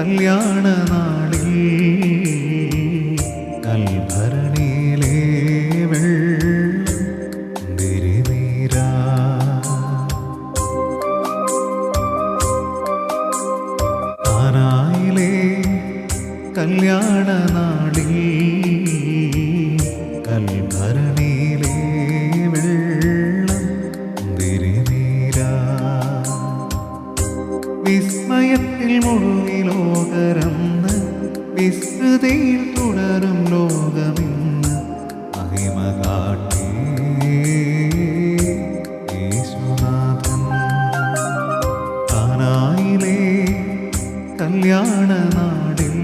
കല്യാണ നാളിൽ കൽഭരണിയിലെ വെള്ളിരിനീരാ കാനായിലെ കല്യാണ നാളിൽ വിസ്മയത്തിൽ മുഴുകി വിസ്മൃതിയിൽ തുടരും ലോകമിന്ന് മഹിമ കാട്ടി യേശുനാഥൻ. കാനായിലെ കല്യാണ നാടിൽ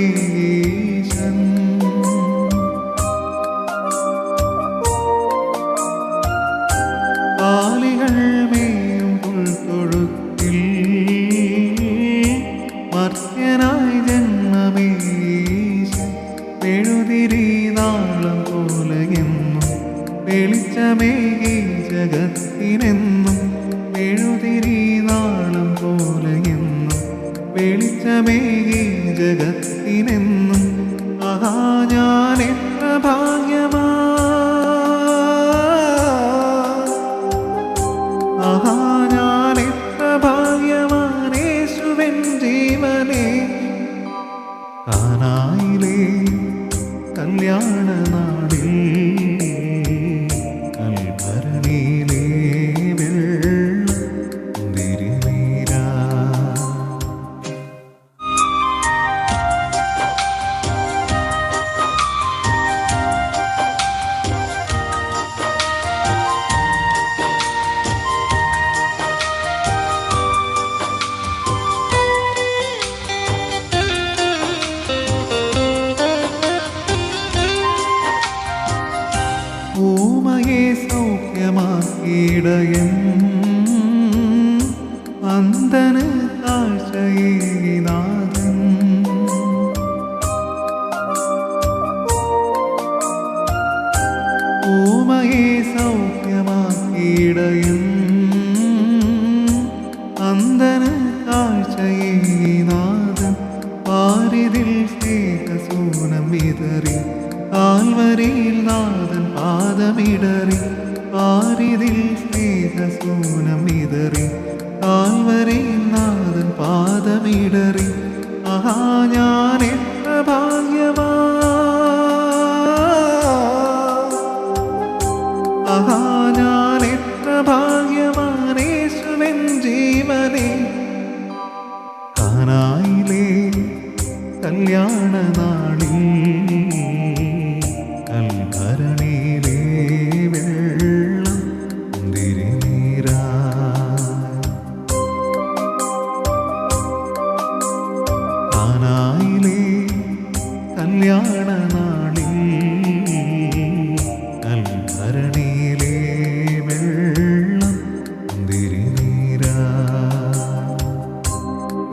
ജന്മമേശൻ കാലികൾ മേയും പുൽത്തൊഴുത്തിൽ മർത്യനായി ജന്മമേശൻ മെഴുതിരി നാളം പോലെയെന്നും വെളിച്ചമേകി ജഗത്തിനെന്നും മെഴുതിരി നാളം വെളിച്ചമേകി എത്ര ഊമയെ സൗഖ്യമാക്കിയിടയൻ അന്തന് പാദമിടറി ആരിതിൽ സ്നേഹസൂനം താൽവരെ കാൽവരിയിൽ നാഥൻ പാദമിടറി ആഹാ ഞാൻ എത്ര ഭാഗ്യവാ കാനായിലെ കല്യാണ നാളിൽ കൽഭരണിയിലെ വെള്ളം തിരുനീര.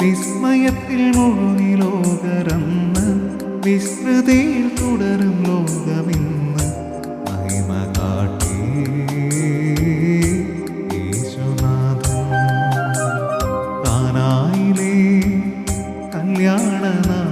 വിസ്മയത്തിൽ മുഴുകി ലോകരന്ന് വിസ്മൃതിയിൽ തുടരും ലോകമിന്ന് കല്യാണ